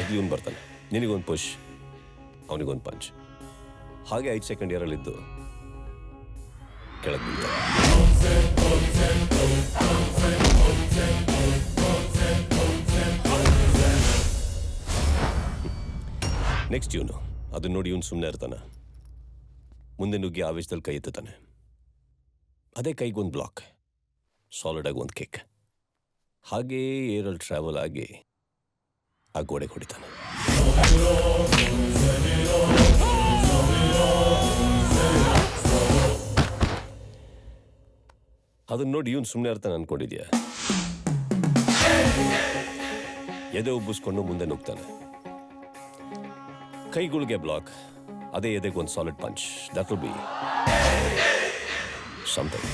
ಮೊದಲು ಇವನು ಬರ್ತಾನೆ. ನಿನಗೊಂದು ಪುಷ್ ಅವನಿಗೊಂದು ಪಂಚ್ ಹಾಗೆ ಐದು ಸೆಕೆಂಡ್ ಇಯರಲ್ಲಿದ್ದು ಕೆಳಗೆ ನೆಕ್ಸ್ಟ್ ಇವನು. ಅದನ್ನ ನೋಡಿ ಇವನು ಸುಮ್ಮನೆ ಇರ್ತಾನೆ. ಮುಂದೆ ನುಗ್ಗಿ ಆವೇಶದಲ್ಲಿ ಕೈ ಎತ್ತುತ್ತಾನೆ. ಅದೇ ಕೈಗೊಂದು ಬ್ಲಾಕ್ ಸಾಲಿಡಾಗಿ ಒಂದು ಕೇಕ್ ಹಾಗೇ ಏರಲ್ಲಿ ಟ್ರಾವೆಲ್ ಆಗಿ ಆ ಗೋಡೆಗೆ ಹೊಡಿತಾನೆ. ಅದನ್ನ ನೋಡಿ ಇವನು ಸುಮ್ಮನೆ ಇರ್ತಾನೆ ಅನ್ಕೊಂಡಿದ್ಯಾ? ಎದೆ ಉಬ್ಬಿಸ್ಕೊಂಡು ಮುಂದೆ ನುಗ್ತಾನೆ. ಕೈಗಳಿಗೆ ಬ್ಲಾಕ್ ಅದೇ ಎದೆಗೆ ಒಂದು solid punch that be something